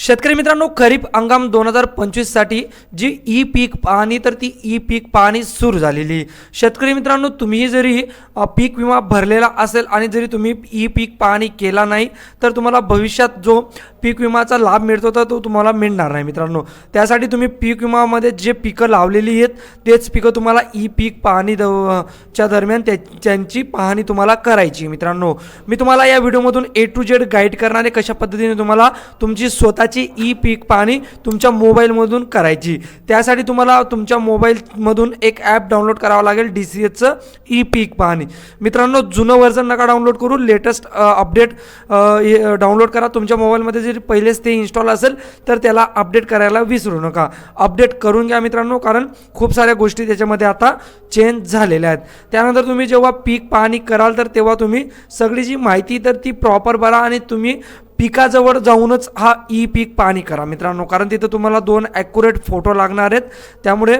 शेतकरी मित्रांनो खरीप हंगाम दोन हजार पंचवीससाठी जी ई पीक पाहणी तर ती ई पीक पाहणी सुरू झालेली आहे. शेतकरी मित्रांनो तुम्ही जरी पीक विमा भरलेला असेल आणि जरी तुम्ही ई पीक पाहणी केला नाही तर तुम्हाला भविष्यात जो पीक विमाचा लाभ मिळतो तर तो तुम्हाला मिळणार नाही मित्रांनो त्यासाठी तुम्ही पीक विमामध्ये जे पिकं लावलेली आहेत तेच पिकं तुम्हाला ई पीक पाहणी द- च्या दरम्यान त्यांची पाहणी तुम्हाला करायची मित्रांनो मी तुम्हाला या व्हिडिओमधून ए टू जेड गाईड करणारे कशा पद्धतीने तुम्हाला तुमची स्वतःची ई पीक पाहणी तुमच्या मोबाईलमधून करायची. त्यासाठी तुम्हाला तुमच्या मोबाईलमधून एक ॲप डाउनलोड करावं लागेल डी सी एचचं ई पीक पाहणी. मित्रांनो जुनं व्हर्जन नका डाउनलोड करू लेटेस्ट अपडेट डाउनलोड करा. तुमच्या मोबाईलमध्ये जरी पहिलेच ते इन्स्टॉल असेल तर त्याला अपडेट करायला विसरू नका. अपडेट करून घ्या मित्रांनो कारण खूप साऱ्या गोष्टी त्याच्यामध्ये आता चेंज झालेल्या आहेत. त्यानंतर तुम्ही जेव्हा पीक पाहणी कराल तर तेव्हा तुम्ही सगळी जी माहिती तर ती प्रॉपर भरा आणि तुम्ही पिकाजवळ जाऊनच हा ई पीक पाहणी करा मित्रांनो. कारण तिथं तुम्हाला दोन ॲक्युरेट फोटो लागणार आहेत. त्यामुळे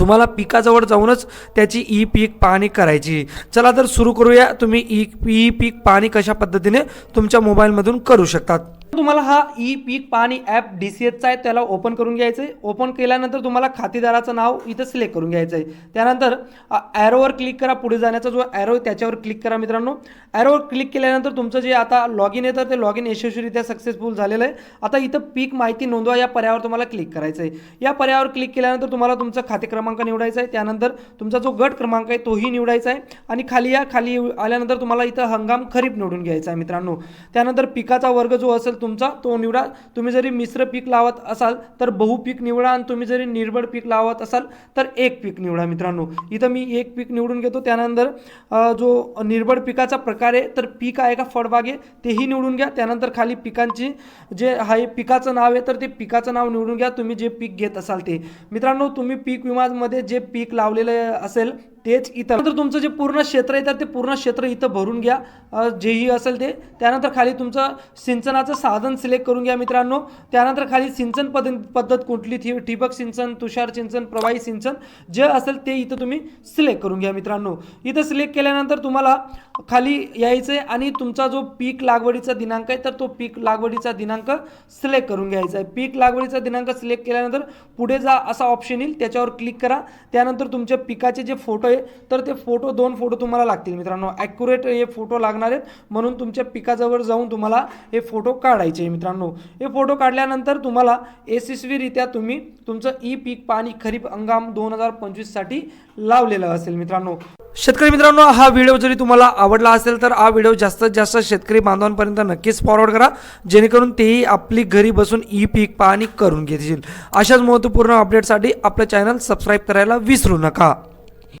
तुम्हाला पिकाजवळ जाऊनच त्याची ई पीक पाहणी करायची. चला तर सुरू करूया. तुम्ही ई ई पीक पाहणी कशा पद्धतीने तुमच्या मोबाईलमधून करू शकतात. तुम्हाला हा ई पीक पाणी ॲप डी सी एचचा आहे त्याला ओपन करून घ्यायचं आहे ओपन केल्यानंतर तुम्हाला खातेदाराचं नाव इथं सिलेक्ट करून घ्यायचं आहे त्यानंतर ॲरोवर क्लिक करा पुढे जाण्याचा जो ॲरो आहे त्याच्यावर क्लिक करा मित्रांनो. ॲरोवर क्लिक केल्यानंतर तुमचं जे आता लॉग इन येतं ते लॉग इन यशस्वीरित्या सक्सेसफुल झालेलं आहे. आता इथं पीक माहिती नोंदवा या पर्यावर तुम्हाला क्लिक करायचं आहे या पर्यावर क्लिक केल्यानंतर तुम्हाला तुमचा खाते क्रमांक निवडायचा आहे. त्यानंतर तुमचा जो गट क्रमांक आहे तोही निवडायचा आहे. आणि खाली या खाली आल्यानंतर तुम्हाला इथं हंगाम खरीप निवडून घ्यायचा आहे मित्रांनो. त्यानंतर पिकाचा वर्ग जो असेल तुमचा तो निवडा. तुम्ही जरी मिश्र पीक लावत असाल तर बहुपीक निवडा आणि तुम्ही जरी निर्बळ पीक लावत असाल तर एक पीक निवडा मित्रांनो. इथं मी एक पीक निवडून घेतो. त्यानंतर जो निर्बळ पिकाचा प्रकार आहे तर पीक आहे का फळबाग आहे तेही निवडून घ्या. त्यानंतर खाली पिकांची जे आहे पिकाचं नाव आहे तर ते पिकाचं नाव निवडून घ्या. तुम्ही जे पीक घेत असाल ते. मित्रांनो तुम्ही पीक विमामध्ये जे पीक लावलेलं असेल तेच इथं नंतर तुमचं जे पूर्ण क्षेत्र आहे तर ते पूर्ण क्षेत्र इथं भरून घ्या. जेही असेल ते. त्यानंतर खाली तुमचं सिंचनाचं साधन सिलेक्ट करून घ्या मित्रांनो. त्यानंतर खाली सिंचन पद पद्धत कुठली? थी ठिबक सिंचन तुषार सिंचन प्रवाही सिंचन जे असेल ते इथं तुम्ही सिलेक्ट करून घ्या मित्रांनो. इथं सिलेक्ट केल्यानंतर तुम्हाला खाली यायचं आहे आणि तुमचा जो पीक लागवडीचा दिनांक आहे तर तो पीक लागवडीचा दिनांक सिलेक्ट करून घ्यायचा आहे पीक लागवडीचा दिनांक सिलेक्ट केल्यानंतर पुढे जा असा ऑप्शन येईल त्याच्यावर क्लिक करा. त्यानंतर तुमच्या पिकाचे जे फोटो आहे तर ते फोटो दोन फोटो तुम्हाला लागतील मित्रांनो. ॲक्युरेट हे फोटो लागणार आहेत म्हणून तुमच्या पिकाजवळ जाऊन तुम्हाला हे फोटो काढायचे मित्रांनो. हे फोटो काढल्यानंतर तुम्हाला यशस्वीरित्या तुम्ही तुमचं ई पीक पाणी खरीप हंगाम दोन हजार पंचवीससाठी लावलेलं असेल मित्रांनो. शेतकरी मित्रांनो हा व्हिडिओ जरी तुम्हाला आवडला असेल तर हा व्हिडिओ जास्तीत जास्त शेतकरी बांधवांपर्यंत नक्कीच फॉरवर्ड करा. जेणेकरून तेही आपली घरी बसून ई पीक पाहणी करून घेतील. अशाच महत्त्वपूर्ण अपडेटसाठी आपलं चॅनल सबस्क्राईब करायला विसरू नका.